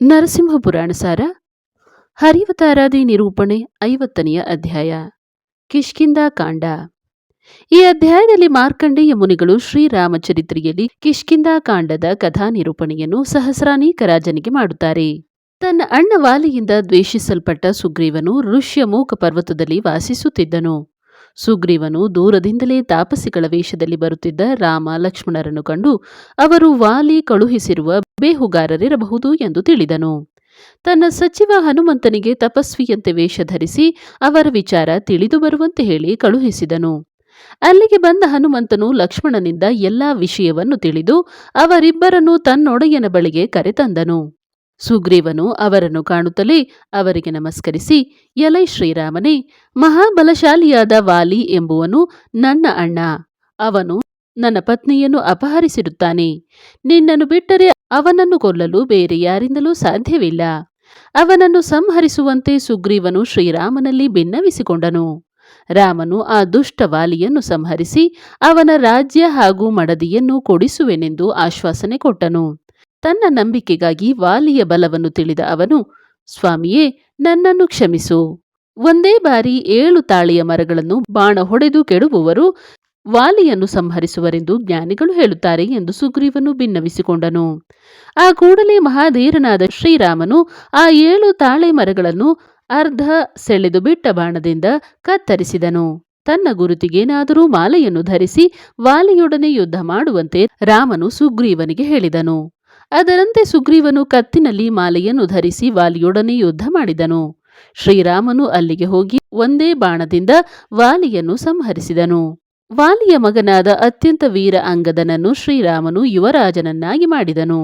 ನರಸಿಂಹ ಪುರಾಣ ಸಾರ ಹರಿವತಾರಾದಿ ನಿರೂಪಣೆ ಐವತ್ತನೆಯ ಅಧ್ಯಾಯ ಕಿಷ್ಕಿಂದ ಕಾಂಡ. ಈ ಅಧ್ಯಾಯದಲ್ಲಿ ಮಾರ್ಕಂಡೇಯ ಮುನಿಗಳು ಶ್ರೀರಾಮಚರಿತ್ರೆಯಲ್ಲಿ ಕಿಷ್ಕಿಂದ ಕಾಂಡದ ಕಥಾ ನಿರೂಪಣೆಯನ್ನು ಸಹಸ್ರಾನೇಕ ರಾಜನಿಗೆ ಮಾಡುತ್ತಾರೆ. ತನ್ನ ಅಣ್ಣ ವಾಲಿಯಿಂದ ದ್ವೇಷಿಸಲ್ಪಟ್ಟ ಸುಗ್ರೀವನು ಋಷ್ಯಮೂಕ ಪರ್ವತದಲ್ಲಿ ವಾಸಿಸುತ್ತಿದ್ದನು. ಸುಗ್ರೀವನು ದೂರದಿಂದಲೇ ತಾಪಸಿಗಳ ವೇಷದಲ್ಲಿ ಬರುತ್ತಿದ್ದ ರಾಮ ಲಕ್ಷ್ಮಣರನ್ನು ಕಂಡು ಅವರು ವಾಲಿ ಕಳುಹಿಸಿರುವ ಬೇಹುಗಾರರಿರಬಹುದು ಎಂದು ತಿಳಿದನು. ತನ್ನ ಸಚಿವ ಹನುಮಂತನಿಗೆ ತಪಸ್ವಿಯಂತೆ ವೇಷ ಧರಿಸಿ ಅವರ ವಿಚಾರ ತಿಳಿದು ಬರುವಂತೆ ಹೇಳಿ ಕಳುಹಿಸಿದನು. ಅಲ್ಲಿಗೆ ಬಂದ ಹನುಮಂತನು ಲಕ್ಷ್ಮಣನಿಂದ ಎಲ್ಲಾ ವಿಷಯವನ್ನು ತಿಳಿದು ಅವರಿಬ್ಬರನ್ನು ತನ್ನೊಡೆಯನ ಬಳಿಗೆ ಕರೆತಂದನು. ಸುಗ್ರೀವನು ಅವರನ್ನು ಕಾಣುತ್ತಲೇ ಅವರಿಗೆ ನಮಸ್ಕರಿಸಿ, ಎಲೈ ಶ್ರೀರಾಮನೇ, ಮಹಾಬಲಶಾಲಿಯಾದ ವಾಲಿ ಎಂಬುವನು ನನ್ನ ಅಣ್ಣ. ಅವನು ನನ್ನ ಪತ್ನಿಯನ್ನು ಅಪಹರಿಸಿರುತ್ತಾನೆ ನಿನ್ನನ್ನು ಬಿಟ್ಟರೆ ಅವನನ್ನು ಕೊಲ್ಲಲು ಬೇರೆ ಯಾರಿಂದಲೂ ಸಾಧ್ಯವಿಲ್ಲ. ಅವನನ್ನು ಸಂಹರಿಸುವಂತೆ ಸುಗ್ರೀವನು ಶ್ರೀರಾಮನಲ್ಲಿ ಭಿನ್ನವಿಸಿಕೊಂಡನು ರಾಮನು ಆ ದುಷ್ಟ ವಾಲಿಯನ್ನು ಸಂಹರಿಸಿ ಅವನ ರಾಜ್ಯ ಹಾಗೂ ಮಡದಿಯನ್ನು ಕೊಡಿಸುವೆನೆಂದು ಆಶ್ವಾಸನೆ ಕೊಟ್ಟನು. ತನ್ನ ನಂಬಿಕೆಗಾಗಿ ವಾಲಿಯ ಬಲವನ್ನು ತಿಳಿದ ಅವನು, ಸ್ವಾಮಿಯೇ, ನನ್ನನ್ನು ಕ್ಷಮಿಸು. ಒಂದೇ ಬಾರಿ ಏಳು ತಾಳಿಯ ಮರಗಳನ್ನು ಬಾಣ ಹೊಡೆದು ಕೆಡುವವರು ವಾಲಿಯನ್ನು ಸಂಹರಿಸುವರೆಂದು ಜ್ಞಾನಿಗಳು ಹೇಳುತ್ತಾರೆ ಎಂದು ಸುಗ್ರೀವನು ಭಿನ್ನವಿಸಿಕೊಂಡನು ಆ ಕೂಡಲೇ ಮಹಾಧೀರನಾದ ಶ್ರೀರಾಮನು ಆ ಏಳು ತಾಳೆ ಮರಗಳನ್ನು ಅರ್ಧ ಸೆಳೆದು ಬಿಟ್ಟ ಬಾಣದಿಂದ ಕತ್ತರಿಸಿದನು. ತನ್ನ ಗುರುತಿಗೇನಾದರೂ ಮಾಲೆಯನ್ನು ಧರಿಸಿ ವಾಲಿಯೊಡನೆ ಯುದ್ಧ ಮಾಡುವಂತೆ ರಾಮನು ಸುಗ್ರೀವನಿಗೆ ಹೇಳಿದನು. ಅದರಂತೆ ಸುಗ್ರೀವನು ಕತ್ತಿನಲ್ಲಿ ಮಾಲೆಯನ್ನು ಧರಿಸಿ ವಾಲಿಯೊಡನೆ ಯುದ್ಧ ಮಾಡಿದನು. ಶ್ರೀರಾಮನು ಅಲ್ಲಿಗೆ ಹೋಗಿ ಒಂದೇ ಬಾಣದಿಂದ ವಾಲಿಯನ್ನು ಸಂಹರಿಸಿದನು. ವಾಲಿಯ ಮಗನಾದ ಅತ್ಯಂತ ವೀರ ಅಂಗದನನ್ನು ಶ್ರೀರಾಮನು ಯುವರಾಜನನ್ನಾಗಿ ಮಾಡಿದನು.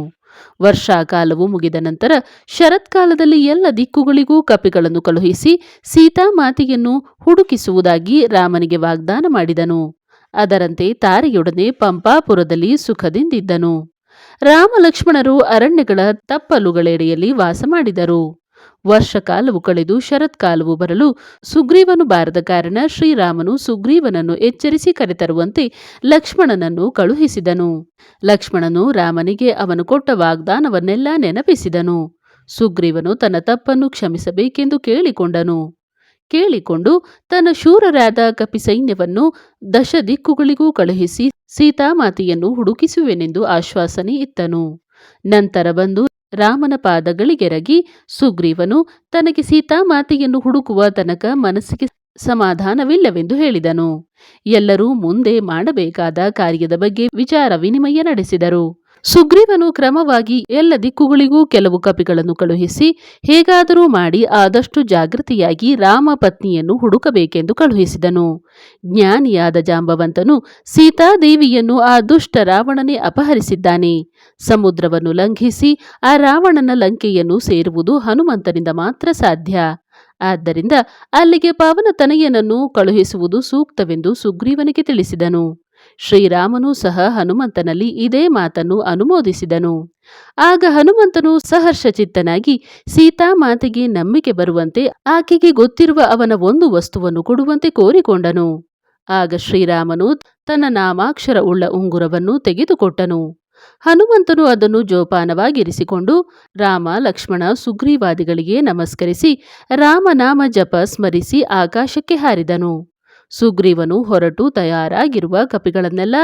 ವರ್ಷಾಕಾಲವು ಮುಗಿದ ನಂತರ ಶರತ್ಕಾಲದಲ್ಲಿ ಎಲ್ಲ ದಿಕ್ಕುಗಳಿಗೂ ಕಪಿಗಳನ್ನು ಕಳುಹಿಸಿ ಸೀತಾಮಾತೆಯನ್ನು ಹುಡುಕಿಸುವುದಾಗಿ ರಾಮನಿಗೆ ವಾಗ್ದಾನ ಮಾಡಿದನು. ಅದರಂತೆ ತಾರೆಯೊಡನೆ ಪಂಪಾಪುರದಲ್ಲಿ ಸುಖದಿಂದಿದ್ದನು. ರಾಮ ಲಕ್ಷ್ಮಣರು ಅರಣ್ಯಗಳ ತಪ್ಪಲುಗಳೆಡೆಯಲ್ಲಿ ವಾಸ ಮಾಡಿದರು. ವರ್ಷಕಾಲವು ಕಳೆದು ಶರತ್ಕಾಲವು ಬರಲು ಸುಗ್ರೀವನು ಬಾರದ ಕಾರಣ ಶ್ರೀರಾಮನು ಸುಗ್ರೀವನನ್ನು ಎಚ್ಚರಿಸಿ ಕರೆತರುವಂತೆ ಲಕ್ಷ್ಮಣನನ್ನು ಕಳುಹಿಸಿದನು. ಲಕ್ಷ್ಮಣನು ರಾಮನಿಗೆ ಅವನು ಕೊಟ್ಟ ವಾಗ್ದಾನವನ್ನೆಲ್ಲ ನೆನಪಿಸಿದನು. ಸುಗ್ರೀವನು ತನ್ನ ತಪ್ಪನ್ನು ಕ್ಷಮಿಸಬೇಕೆಂದು ಕೇಳಿಕೊಂಡನು. ಕೇಳಿಕೊಂಡು ತನ್ನ ಶೂರರಾದ ಕಪಿಸೈನ್ಯವನ್ನು ದಶದಿಕ್ಕುಗಳಿಗೂ ದಶ ದಿಕ್ಕುಗಳಿಗೂ ಕಳುಹಿಸಿ ಸೀತಾಮಾತೆಯನ್ನು ಹುಡುಕಿಸುವೆನೆಂದು ಆಶ್ವಾಸನೆ ಇತ್ತನು. ನಂತರ ಬಂದು ರಾಮನ ಪಾದಗಳಿಗೆರಗಿ ಸುಗ್ರೀವನು ತನಗೆ ಸೀತಾಮಾತೆಯನ್ನು ಹುಡುಕುವ ತನಕ ಮನಸ್ಸಿಗೆ ಸಮಾಧಾನವಿಲ್ಲವೆಂದು ಹೇಳಿದನು. ಎಲ್ಲರೂ ಮುಂದೆ ಮಾಡಬೇಕಾದ ಕಾರ್ಯದ ಬಗ್ಗೆ ವಿಚಾರ ವಿನಿಮಯ ನಡೆಸಿದರು. ಸುಗ್ರೀವನು ಕ್ರಮವಾಗಿ ಎಲ್ಲ ದಿಕ್ಕುಗಳಿಗೂ ಕೆಲವು ಕಪಿಗಳನ್ನು ಕಳುಹಿಸಿ, ಹೇಗಾದರೂ ಮಾಡಿ ಆದಷ್ಟು ಜಾಗೃತಿಯಾಗಿ ರಾಮ ಪತ್ನಿಯನ್ನು ಹುಡುಕಬೇಕೆಂದು ಕಳುಹಿಸಿದನು. ಜ್ಞಾನಿಯಾದ ಜಾಂಬವಂತನು ಸೀತಾದೇವಿಯನ್ನು ಆ ದುಷ್ಟ ರಾವಣನೇ ಅಪಹರಿಸಿದ್ದಾನೆ. ಸಮುದ್ರವನ್ನು ಲಂಘಿಸಿ ಆ ರಾವಣನ ಲಂಕೆಯನ್ನು ಸೇರುವುದು ಹನುಮಂತನಿಂದ ಮಾತ್ರ ಸಾಧ್ಯ. ಆದ್ದರಿಂದ ಅಲ್ಲಿಗೆ ಪವನತನಯನನ್ನು ಕಳುಹಿಸುವುದು ಸೂಕ್ತವೆಂದು ಸುಗ್ರೀವನಿಗೆ ತಿಳಿಸಿದನು. ಶ್ರೀರಾಮನು ಸಹ ಹನುಮಂತನಲ್ಲಿ ಇದೇ ಮಾತನ್ನು ಅನುಮೋದಿಸಿದನು. ಆಗ ಹನುಮಂತನು ಸಹರ್ಷಚಿತ್ತನಾಗಿ ಸೀತಾಮಾತೆಗೆ ನಂಬಿಕೆ ಬರುವಂತೆ ಆಕೆಗೆ ಗೊತ್ತಿರುವ ಅವನ ಒಂದು ವಸ್ತುವನ್ನು ಕೊಡುವಂತೆ ಕೋರಿಕೊಂಡನು. ಆಗ ಶ್ರೀರಾಮನು ತನ್ನ ನಾಮಾಕ್ಷರ ಉಳ್ಳ ಉಂಗುರವನ್ನು ತೆಗೆದುಕೊಟ್ಟನು. ಹನುಮಂತನು ಅದನ್ನು ಜೋಪಾನವಾಗಿರಿಸಿಕೊಂಡು ರಾಮ, ಲಕ್ಷ್ಮಣ, ಸುಗ್ರೀವಾದಿಗಳಿಗೆ ನಮಸ್ಕರಿಸಿ ರಾಮನಾಮ ಜಪ ಸ್ಮರಿಸಿ ಆಕಾಶಕ್ಕೆ ಹಾರಿದನು. ಸುಗ್ರೀವನು ಹೊರಟು ತಯಾರಾಗಿರುವ ಕಪಿಗಳನ್ನೆಲ್ಲ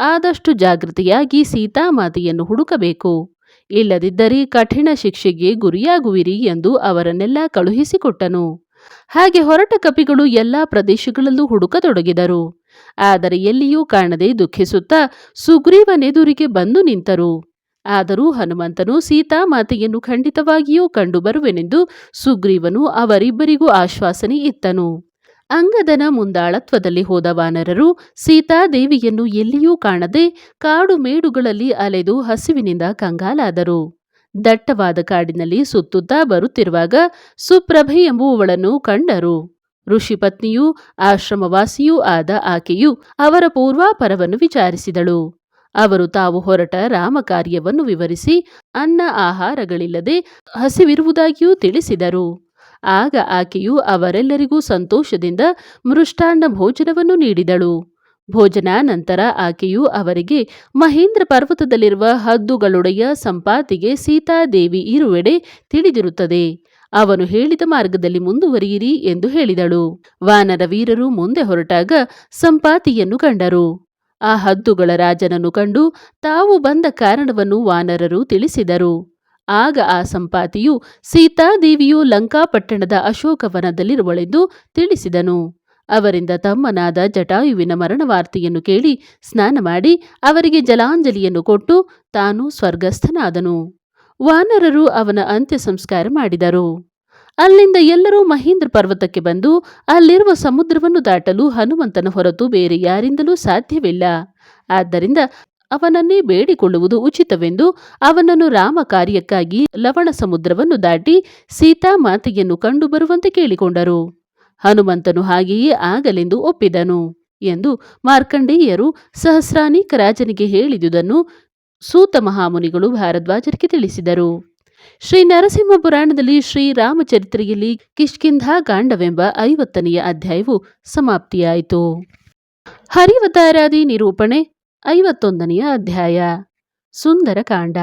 ಆದಷ್ಟು ಜಾಗೃತಿಯಾಗಿ ಸೀತಾಮಾತೆಯನ್ನು ಹುಡುಕಬೇಕು. ಇಲ್ಲದಿದ್ದರೆ ಕಠಿಣ ಶಿಕ್ಷೆಗೆ ಗುರಿಯಾಗುವಿರಿ ಎಂದು ಅವರನ್ನೆಲ್ಲ ಕಳುಹಿಸಿಕೊಟ್ಟನು. ಹಾಗೆ ಹೊರಟ ಕಪಿಗಳು ಎಲ್ಲಾ ಪ್ರದೇಶಗಳಲ್ಲೂ ಹುಡುಕತೊಡಗಿದರು. ಆದರೆ ಎಲ್ಲಿಯೂ ಕಾಣದೆ ದುಃಖಿಸುತ್ತಾ ಸುಗ್ರೀವನೆದುರಿಗೆ ಬಂದು ನಿಂತರು. ಆದರೂ ಹನುಮಂತನು ಸೀತಾಮಾತೆಯನ್ನು ಖಂಡಿತವಾಗಿಯೂ ಕಂಡು ಬರುವೆನೆಂದು ಸುಗ್ರೀವನು ಅವರಿಬ್ಬರಿಗೂ ಆಶ್ವಾಸನೆ ಇತ್ತನು. ಅಂಗದನ ಮುಂದಾಳತ್ವದಲ್ಲಿ ಹೋದ ವಾನರರು ಸೀತಾದೇವಿಯನ್ನು ಎಲ್ಲಿಯೂ ಕಾಣದೆ ಕಾಡು ಮೇಡುಗಳಲ್ಲಿ ಅಲೆದು ಹಸಿವಿನಿಂದ ಕಂಗಾಲಾದರು. ದಟ್ಟವಾದ ಕಾಡಿನಲ್ಲಿ ಸುತ್ತುತ್ತಾ ಬರುತ್ತಿರುವಾಗ ಸುಪ್ರಭೆ ಎಂಬುವಳನ್ನು ಕಂಡರು. ಋಷಿಪತ್ನಿಯೂ ಆಶ್ರಮವಾಸಿಯೂ ಆದ ಆಕೆಯು ಅವರ ಪೂರ್ವಾಪರವನ್ನು ವಿಚಾರಿಸಿದಳು. ಅವರು ತಾವು ಹೊರಟ ರಾಮ ಕಾರ್ಯವನ್ನು ವಿವರಿಸಿ ಅನ್ನ ಆಹಾರಗಳಿಲ್ಲದೆ ಹಸಿವಿರುವುದಾಗಿಯೂ ತಿಳಿಸಿದರು. ಆಗ ಆಕೆಯು ಅವರೆಲ್ಲರಿಗೂ ಸಂತೋಷದಿಂದ ಮೃಷ್ಟಾನ್ನ ಭೋಜನವನ್ನು ನೀಡಿದಳು. ಭೋಜನಾನಂತರ ಆಕೆಯು ಅವರಿಗೆ, ಮಹೇಂದ್ರ ಪರ್ವತದಲ್ಲಿರುವ ಹದ್ದುಗಳೊಡೆಯ ಸಂಪಾತಿಗೆ ಸೀತಾದೇವಿ ಇರುವೆಡೆ ತಿಳಿದಿರುತ್ತದೆ. ಅವನು ಹೇಳಿದ ಮಾರ್ಗದಲ್ಲಿ ಮುಂದುವರಿಯಿರಿ ಎಂದು ಹೇಳಿದಳು. ವಾನರ ವೀರರು ಮುಂದೆ ಹೊರಟಾಗ ಸಂಪಾತಿಯನ್ನು ಕಂಡರು. ಆ ಹದ್ದುಗಳ ರಾಜನನ್ನು ಕಂಡು ತಾವು ಬಂದ ಕಾರಣವನ್ನು ವಾನರರು ತಿಳಿಸಿದರು. ಆಗ ಆ ಸಂಪಾತಿಯು ಸೀತಾದೇವಿಯು ಲಂಕಾಪಟ್ಟಣದ ಅಶೋಕವನದಲ್ಲಿರುವಳೆಂದು ತಿಳಿಸಿದನು. ಅವರಿಂದ ತಮ್ಮನಾದ ಜಟಾಯುವಿನ ಮರಣವಾರ್ತೆಯನ್ನು ಕೇಳಿ ಸ್ನಾನ ಮಾಡಿ ಅವರಿಗೆ ಜಲಾಂಜಲಿಯನ್ನು ಕೊಟ್ಟು ತಾನು ಸ್ವರ್ಗಸ್ಥನಾದನು. ವಾನರರು ಅವನ ಅಂತ್ಯ ಸಂಸ್ಕಾರ ಮಾಡಿದರು. ಅಲ್ಲಿಂದ ಎಲ್ಲರೂ ಮಹೇಂದ್ರ ಪರ್ವತಕ್ಕೆ ಬಂದು ಅಲ್ಲಿರುವ ಸಮುದ್ರವನ್ನು ದಾಟಲು ಹನುಮಂತನ ಹೊರತು ಬೇರೆ ಯಾರಿಂದಲೂ ಸಾಧ್ಯವಿಲ್ಲ. ಆದ್ದರಿಂದ ಅವನನ್ನೇ ಬೇಡಿಕೊಳ್ಳುವುದು ಉಚಿತವೆಂದು ಅವನನ್ನು ರಾಮ ಕಾರ್ಯಕ್ಕಾಗಿ ಲವಣ ಸಮುದ್ರವನ್ನು ದಾಟಿ ಸೀತಾ ಮಾತೆಯನ್ನು ಕಂಡುಬರುವಂತೆ ಕೇಳಿಕೊಂಡರು. ಹನುಮಂತನು ಹಾಗೆಯೇ ಆಗಲೆಂದು ಒಪ್ಪಿದನು ಎಂದು ಮಾರ್ಕಂಡೇಯರು ಸಹಸ್ರಾನೇಕ ರಾಜನಿಗೆ ಹೇಳಿದುದನ್ನು ಸೂತ ಮಹಾಮುನಿಗಳು ಭಾರದ್ವಾಜರಿಗೆ ತಿಳಿಸಿದರು. ಶ್ರೀ ನರಸಿಂಹ ಪುರಾಣದಲ್ಲಿ ಶ್ರೀರಾಮಚರಿತ್ರೆಯಲ್ಲಿ ಕಿಷ್ಕಿಂಧಾ ಕಾಂಡವೆಂಬ ಐವತ್ತನೆಯ ಅಧ್ಯಾಯವು ಸಮಾಪ್ತಿಯಾಯಿತು. ಹರಿವತಾರಾದಿ ನಿರೂಪಣೆ ಐವತ್ತೊಂದನೆಯ ಅಧ್ಯಾಯ. ಸುಂದರಕಾಂಡ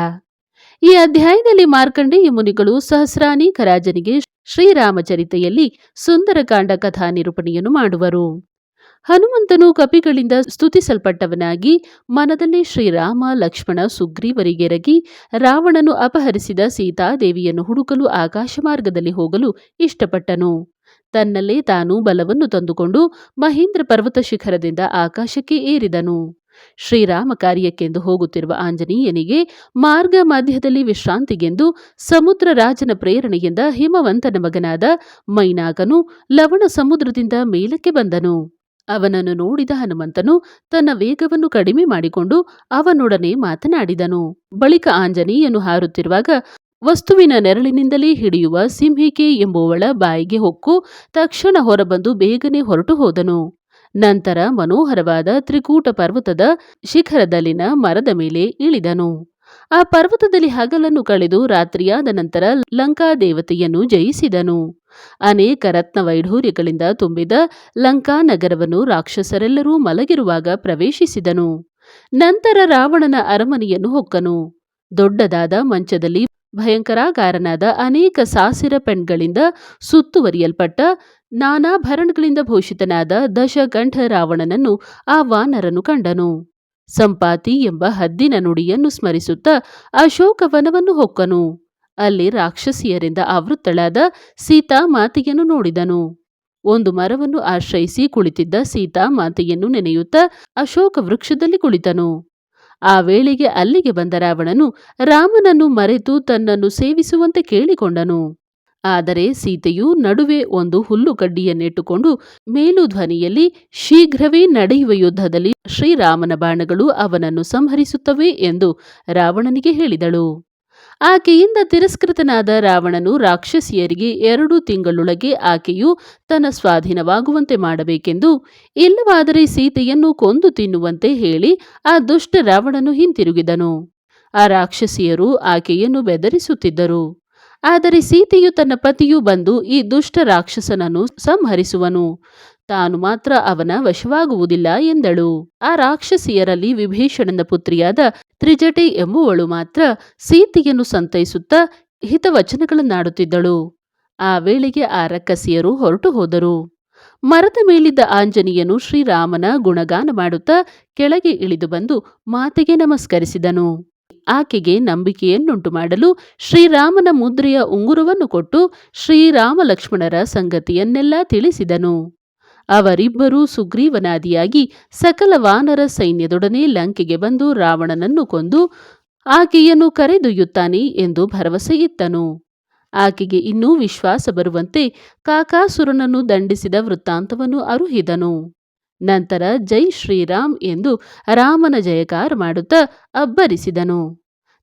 ಈ ಅಧ್ಯಾಯದಲ್ಲಿ ಮಾರ್ಕಂಡೇಯ ಮುನಿಗಳು ಸಹಸ್ರಾನೇಕ ರಾಜನಿಗೆ ಶ್ರೀರಾಮಚರಿತೆಯಲ್ಲಿ ಸುಂದರಕಾಂಡ ಕಥಾ ನಿರೂಪಣೆಯನ್ನು ಮಾಡುವರು. ಹನುಮಂತನು ಕಪಿಗಳಿಂದ ಸ್ತುತಿಸಲ್ಪಟ್ಟವನಾಗಿ ಮನದಲ್ಲಿ ಶ್ರೀರಾಮ, ಲಕ್ಷ್ಮಣ ಸುಗ್ರೀವರಿಗೆರಗಿ ರಾವಣನು ಅಪಹರಿಸಿದ ಸೀತಾದೇವಿಯನ್ನು ಹುಡುಕಲು ಆಕಾಶ ಮಾರ್ಗದಲ್ಲಿ ಹೋಗಲು ಇಷ್ಟಪಟ್ಟನು. ತನ್ನಲ್ಲೇ ತಾನು ಬಲವನ್ನು ತಂದುಕೊಂಡು ಮಹೇಂದ್ರ ಪರ್ವತ ಶಿಖರದಿಂದ ಆಕಾಶಕ್ಕೆ ಏರಿದನು. ಶ್ರೀರಾಮ ಕಾರ್ಯಕ್ಕೆಂದು ಹೋಗುತ್ತಿರುವ ಆಂಜನೇಯನಿಗೆ ಮಾರ್ಗ ಮಧ್ಯದಲ್ಲಿ ವಿಶ್ರಾಂತಿಗೆಂದು ಸಮುದ್ರ ರಾಜನ ಪ್ರೇರಣೆಯಿಂದ ಹಿಮವಂತನ ಮಗನಾದ ಮೈನಾಗನು ಲವಣ ಸಮುದ್ರದಿಂದ ಮೇಲಕ್ಕೆ ಬಂದನು. ಅವನನ್ನು ನೋಡಿದ ಹನುಮಂತನು ತನ್ನ ವೇಗವನ್ನು ಕಡಿಮೆ ಮಾಡಿಕೊಂಡು ಅವನೊಡನೆ ಮಾತನಾಡಿದನು. ಬಳಿಕ ಆಂಜನೇಯನು ಹಾರುತ್ತಿರುವಾಗ, ವಸ್ತುವಿನ ನೆರಳಿನಿಂದಲೇ ಹಿಡಿಯುವ ಸಿಂಹಿಕೆ ಎಂಬುವಳ ಬಾಯಿಗೆ ಹೊಕ್ಕು, ತಕ್ಷಣ ಹೊರಬಂದು ಬೇಗನೆ ಹೊರಟು ಹೋದನು. ನಂತರ ಮನೋಹರವಾದ ತ್ರಿಕೂಟ ಪರ್ವತದ ಶಿಖರದಲ್ಲಿನ ಮರದ ಮೇಲೆ ಇಳಿದನು. ಆ ಪರ್ವತದಲ್ಲಿ ಹಗಲನ್ನು ಕಳೆದು ರಾತ್ರಿಯಾದ ನಂತರ ಲಂಕಾ ದೇವತೆಯನ್ನು ಜಯಿಸಿದನು. ಅನೇಕ ರತ್ನ ವೈಢೂರ್ಯಗಳಿಂದ ತುಂಬಿದ ಲಂಕಾ ನಗರವನ್ನು ರಾಕ್ಷಸರೆಲ್ಲರೂ ಮಲಗಿರುವಾಗ ಪ್ರವೇಶಿಸಿದನು. ನಂತರ ರಾವಣನ ಅರಮನೆಯನ್ನು ಹೊಕ್ಕನು. ದೊಡ್ಡದಾದ ಮಂಚದಲ್ಲಿ ಭಯಂಕರಾಗಾರನಾದ ಅನೇಕ ಸಾಸಿರ ಪೆಣ್ಗಳಿಂದ ಸುತ್ತುವರಿಯಲ್ಪಟ್ಟ ನಾನಾಭರಣಗಳಿಂದ ಭೂಷಿತನಾದ ದಶಗಂಠ ರಾವಣನನ್ನು ಆ ವಾನರನು ಕಂಡನು. ಸಂಪಾತಿ ಎಂಬ ಹದ್ದಿನ ನುಡಿಯನ್ನು ಸ್ಮರಿಸುತ್ತಾ ಅಶೋಕವನವನ್ನು ಹೊಕ್ಕನು. ಅಲ್ಲಿ ರಾಕ್ಷಸಿಯರಿಂದ ಆವೃತ್ತಳಾದ ಸೀತಾ ಮಾತೆಯನ್ನು ನೋಡಿದನು. ಒಂದು ಮರವನ್ನು ಆಶ್ರಯಿಸಿ ಕುಳಿತಿದ್ದ ಸೀತಾ ಮಾತೆಯನ್ನು ನೆನೆಯುತ್ತಾ ಅಶೋಕ ವೃಕ್ಷದಲ್ಲಿ ಕುಳಿತನು. ಆ ವೇಳೆಗೆ ಅಲ್ಲಿಗೆ ಬಂದ ರಾವಣನು ರಾಮನನ್ನು ಮರೆತು ತನ್ನನ್ನು ಸೇವಿಸುವಂತೆ ಕೇಳಿಕೊಂಡನು. ಆದರೆ ಸೀತೆಯು ನಡುವೆ ಒಂದು ಹುಲ್ಲುಕಡ್ಡಿಯನ್ನಿಟ್ಟುಕೊಂಡು ಮೇಲು ಧ್ವನಿಯಲ್ಲಿ, ಶೀಘ್ರವೇ ನಡೆಯುವ ಯುದ್ಧದಲ್ಲಿ ಶ್ರೀರಾಮನ ಬಾಣಗಳು ಅವನನ್ನು ಸಂಹರಿಸುತ್ತವೆ ಎಂದು ರಾವಣನಿಗೆ ಹೇಳಿದಳು. ಆಕೆಯಿಂದ ತಿರಸ್ಕೃತನಾದ ರಾವಣನು ರಾಕ್ಷಸಿಯರಿಗೆ ಎರಡು ತಿಂಗಳೊಳಗೆ ಆಕೆಯು ತನ್ನ ಸ್ವಾಧೀನವಾಗುವಂತೆ ಮಾಡಬೇಕೆಂದು, ಇಲ್ಲವಾದರೆ ಸೀತೆಯನ್ನು ಕೊಂದು ತಿನ್ನುವಂತೆ ಹೇಳಿ ಆ ದುಷ್ಟ ರಾವಣನು ಹಿಂತಿರುಗಿದನು. ಆ ರಾಕ್ಷಸಿಯರು ಆಕೆಯನ್ನು ಬೆದರಿಸುತ್ತಿದ್ದರು. ಆದರೆ ಸೀತೆಯು ತನ್ನ ಪತಿಯು ಬಂದು ಈ ದುಷ್ಟ ರಾಕ್ಷಸನನ್ನು ಸಂಹರಿಸುವನು. ತಾನು ಮಾತ್ರ ಅವನ ವಶವಾಗುವುದಿಲ್ಲ ಎಂದಳು. ಆ ರಾಕ್ಷಸಿಯರಲ್ಲಿ ವಿಭೀಷಣನ ಪುತ್ರಿಯಾದ ತ್ರಿಜಟಿ ಎಂಬುವಳು ಮಾತ್ರ ಸೀತೆಯನ್ನು ಸಂತೈಸುತ್ತಾ ಹಿತವಚನಗಳನ್ನಾಡುತ್ತಿದ್ದಳು. ಆ ವೇಳೆಗೆ ಆ ರಕ್ಕಸಿಯರು ಹೊರಟು ಹೋದರು. ಮರದ ಮೇಲಿದ್ದ ಆಂಜನೇಯನು ಶ್ರೀರಾಮನ ಗುಣಗಾನ ಮಾಡುತ್ತಾ ಕೆಳಗೆ ಇಳಿದು ಬಂದು ಮಾತೆಗೆ ನಮಸ್ಕರಿಸಿದನು. ಆಕೆಗೆ ನಂಬಿಕೆಯನ್ನುಂಟು ಮಾಡಲು ಶ್ರೀರಾಮನ ಮುದ್ರೆಯ ಉಂಗುರವನ್ನು ಕೊಟ್ಟು ಶ್ರೀರಾಮ ಲಕ್ಷ್ಮಣರ ಸಂಗತಿಯನ್ನೆಲ್ಲ ತಿಳಿಸಿದನು. ಅವರಿಬ್ಬರೂ ಸುಗ್ರೀವನಾದಿಯಾಗಿ ಸಕಲ ವಾನರ ಸೈನ್ಯದೊಡನೆ ಲಂಕೆಗೆ ಬಂದು ರಾವಣನನ್ನು ಕೊಂದು ಆಕೆಯನ್ನು ಕರೆದೊಯ್ಯುತ್ತಾನೆ ಎಂದು ಭರವಸೆ ಇತ್ತನು. ಆಕೆಗೆ ಇನ್ನೂ ವಿಶ್ವಾಸ ಬರುವಂತೆ ಕಾಕಾಸುರನನ್ನು ದಂಡಿಸಿದ ವೃತ್ತಾಂತವನ್ನು ಅರುಹಿದನು. ನಂತರ ಜೈ ಶ್ರೀರಾಮ್ ಎಂದು ರಾಮನ ಜಯಕಾರ ಮಾಡುತ್ತಾ ಅಬ್ಬರಿಸಿದನು.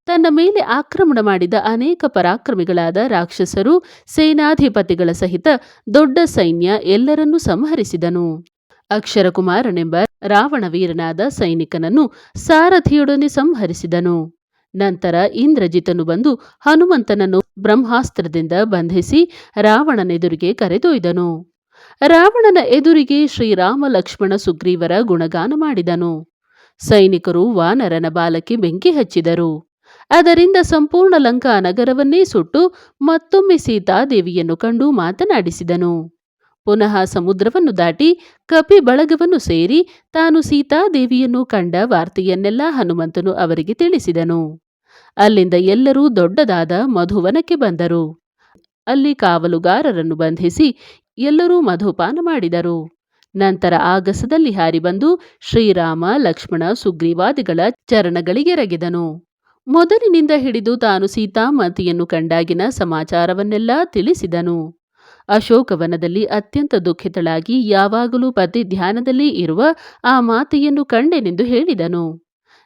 ತನ್ನ ಮೇಲೆ ಆಕ್ರಮಣ ಮಾಡಿದ ಅನೇಕ ಪರಾಕ್ರಮಿಗಳಾದ ರಾಕ್ಷಸರು, ಸೇನಾಧಿಪತಿಗಳ ಸಹಿತ ದೊಡ್ಡ ಸೈನ್ಯ ಎಲ್ಲರನ್ನೂ ಸಂಹರಿಸಿದನು. ಅಕ್ಷರಕುಮಾರನೆಂಬ ರಾವಣ ವೀರನಾದ ಸೈನಿಕನನ್ನು ಸಾರಥಿಯೊಡನೆ ಸಂಹರಿಸಿದನು. ನಂತರ ಇಂದ್ರಜಿತನು ಬಂದು ಹನುಮಂತನನ್ನು ಬ್ರಹ್ಮಾಸ್ತ್ರದಿಂದ ಬಂಧಿಸಿ ರಾವಣನೆದುರಿಗೆ ಕರೆದೊಯ್ದನು. ರಾವಣನ ಎದುರಿಗೆ ಶ್ರೀರಾಮ ಲಕ್ಷ್ಮಣ ಸುಗ್ರೀವರ ಗುಣಗಾನ ಮಾಡಿದನು. ಸೈನಿಕರು ವಾನರನ ಬಾಲಕ್ಕೆ ಬೆಂಕಿ ಹಚ್ಚಿದರು. ಅದರಿಂದ ಸಂಪೂರ್ಣ ಲಂಕಾ ನಗರವನ್ನೇ ಸುಟ್ಟು ಮತ್ತೊಮ್ಮೆ ಸೀತಾದೇವಿಯನ್ನು ಕಂಡು ಮಾತನಾಡಿಸಿದನು. ಪುನಃ ಸಮುದ್ರವನ್ನು ದಾಟಿ ಕಪಿ ಬಳಗವನ್ನು ಸೇರಿ ತಾನು ಸೀತಾದೇವಿಯನ್ನು ಕಂಡ ವಾರ್ತೆಯನ್ನೆಲ್ಲ ಹನುಮಂತನು ಅವರಿಗೆ ತಿಳಿಸಿದನು. ಅಲ್ಲಿಂದ ಎಲ್ಲರೂ ದೊಡ್ಡದಾದ ಮಧುವನಕ್ಕೆ ಬಂದರು. ಅಲ್ಲಿ ಕಾವಲುಗಾರರನ್ನು ಬಂಧಿಸಿ ಎಲ್ಲರೂ ಮಧುಪಾನ ಮಾಡಿದರು. ನಂತರ ಆಗಸದಲ್ಲಿ ಹಾರಿಬಂದು ಶ್ರೀರಾಮ, ಲಕ್ಷ್ಮಣ, ಸುಗ್ರೀವಾದಿಗಳ ಚರಣಗಳಿಗೆರಗಿದನು ಮೊದಲಿನಿಂದ ಹಿಡಿದು ತಾನು ಸೀತಾಮತಿಯನ್ನು ಕಂಡಾಗಿನ ಸಮಾಚಾರವನ್ನೆಲ್ಲ ತಿಳಿಸಿದನು. ಅಶೋಕವನದಲ್ಲಿ ಅತ್ಯಂತ ದುಃಖಿತಳಾಗಿ ಯಾವಾಗಲೂ ಪತಿ ಧ್ಯಾನದಲ್ಲಿ ಇರುವ ಆ ಮಾತೆಯನ್ನು ಕಂಡೆನೆಂದು ಹೇಳಿದನು.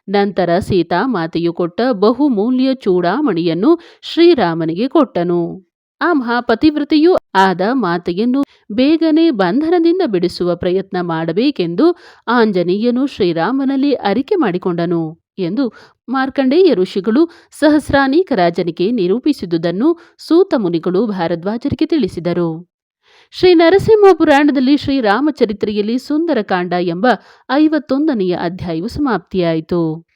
ನಂತರ ಸೀತಾಮಾತೆಯು ಕೊಟ್ಟ ಬಹುಮೂಲ್ಯ ಚೂಡಾಮಣಿಯನ್ನು ಶ್ರೀರಾಮನಿಗೆ ಕೊಟ್ಟನು. ಆ ಮಹಾಪತಿವ್ರತೆಯೂ ಆದ ಮಾತೆಯನ್ನು ಬೇಗನೆ ಬಂಧನದಿಂದ ಬಿಡಿಸುವ ಪ್ರಯತ್ನ ಮಾಡಬೇಕೆಂದು ಆಂಜನೇಯನು ಶ್ರೀರಾಮನಲ್ಲಿ ಅರಿಕೆ ಮಾಡಿಕೊಂಡನು ಎಂದು ಮಾರ್ಕಂಡೇಯ ಋಷಿಗಳು ಸಹಸ್ರಾನೇಕ ರಾಜನಿಗೆ ನಿರೂಪಿಸಿದುದನ್ನು ಸೂತ ಮುನಿಗಳು ಭಾರದ್ವಾಜರಿಗೆ ತಿಳಿಸಿದರು. ಶ್ರೀ ನರಸಿಂಹ ಪುರಾಣದಲ್ಲಿ ಶ್ರೀರಾಮಚರಿತ್ರೆಯಲ್ಲಿ ಸುಂದರಕಾಂಡ ಎಂಬ ಐವತ್ತೊಂದನೆಯ ಅಧ್ಯಾಯವು ಸಮಾಪ್ತಿಯಾಯಿತು.